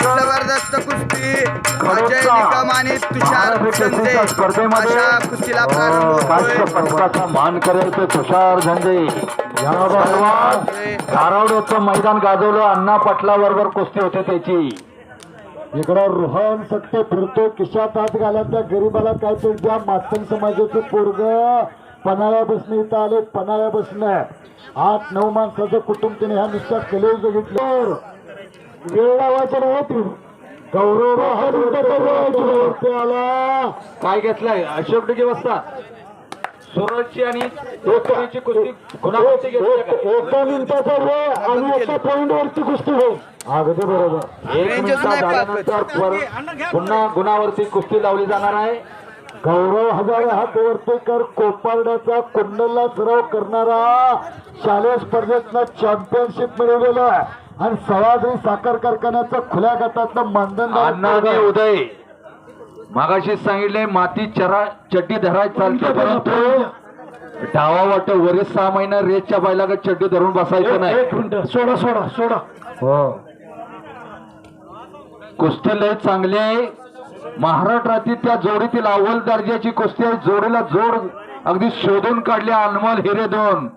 जबरदस्त कुस्ती. अजय निकम आणि तुषार शिंदे अशा कुस्तीला प्रारंभ मान करेल ते तुषार बलवान धारावड्याचं मैदान गाजवलं. अण्णा पटला बरोबर कुस्ती होते त्याची. इकडं रोहन सत्य फिरतो. खिशात हात घाला त्या गरीबाला काय तर ज्या मातंग समाजाचं पोरग पन्हाळ्या बसणं इथं आले पन्हाळ्या बसणं आठ नऊ माणसाचं कुटुंब त्याने ह्या नुसत्या कलेव बघितलं. वेळ लावायचा नाही तू गौरव आला. काय घेतलाय? अशोक डिगे बसता. सुरजची आणि कुस्ती? एका मिनिटाचा वेळ आणि एका पॉइंट वरती कुस्ती होईल. अगदी बरोबर. एक पुन्हा गुणावरती कुस्ती लावली जाणार आहे. गौरव हजारे हा गोवर्तेकर कोपारड्याचा कुंडलला सराव करणारा शालेय स्पर्धेतनं चॅम्पियनशिप मिळवलेला आहे. आणि सवादी साखर कारखान्याचा खुल्या अण्णाने मानधन उदय मागाशी सांगितले माती चरा चड्डी धराय चालते. डावा वाट वरील सहा महिना रेसच्या बैलाकडे चड्डी धरून बसायचं नाही. सोडा सोडा सोडा. हो. कुस्ती लय चांगली आहे. महाराष्ट्रातील त्या जोडीतील अव्वल दर्जाची कुस्ती आहे. जोडीला जोड अगदी शोधून काढले अनमोल हिरे दोन.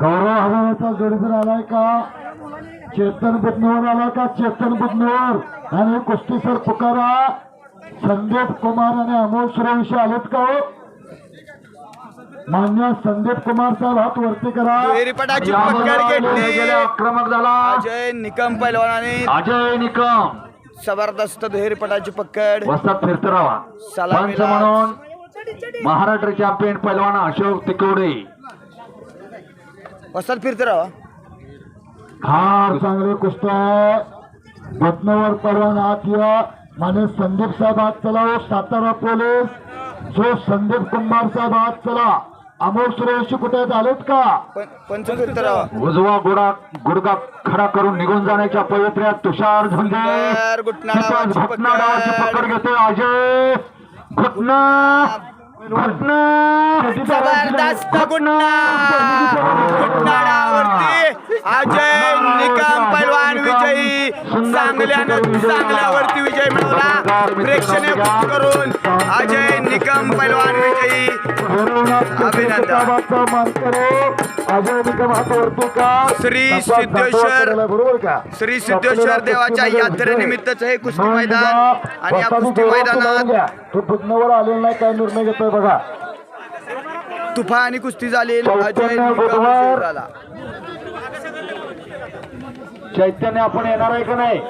गौरव हजारेचा जोडीदार आलाय का? चेतन बुधनवर आला का? चेतन बुधनवर आणि कुस्ती सर पुकारा संदीप कुमार आणि अमोल सूर्यवंशी आलेत का हो? मान्य संदीप कुमार साहेब हात वरती करा. आक्रमक झाला. अजय निकम पैलवानाने. अजय निकम. जबरदस्त दुहेरीपटाची पकड. वस्तात फिरत राहा सलामीला. पंच म्हणून महाराष्ट्र चॅम्पियन पैलवान अशोक तिकवडे वस्तात फिरते राहा फार चांगले कुस्त्या. भटनवर परवाना आत या. माने संदीप साहेब आत चला हो, सातारा पोलीस. जो संदीप कुमार साहेब आत चला. अमोल सूर्यवंशी कुठे? आलेत का? उजवा गुडा गुडगा खडा करून निघून जाण्याच्या पवित्र्यात तुषार झुंजे तिथंच घुटनाळावरची पकड. घेते अजय घुटना. घुटना. जबरदस्त गुन्हा गुन्हाळावरती अजय निकम पैलवान विजयी. चांगल्यानं चांगल्यावरती विजय मिळवला. प्रेक्षणीय करून अजय निकम पैलवान विजयी. अभिनंदन. श्री सिद्धेश्वर- श्री सिद्धेश्वर देवाच्या यात्रेनिमित्तच हे कुस्ती मैदान आणि या कुस्ती मैदानात आलेला नाही काय निर्णय घेतोय बघा. तुफा आणि कुस्ती झाली अजय निकम झाला चैतन्य आपण येणार आहे का नाही?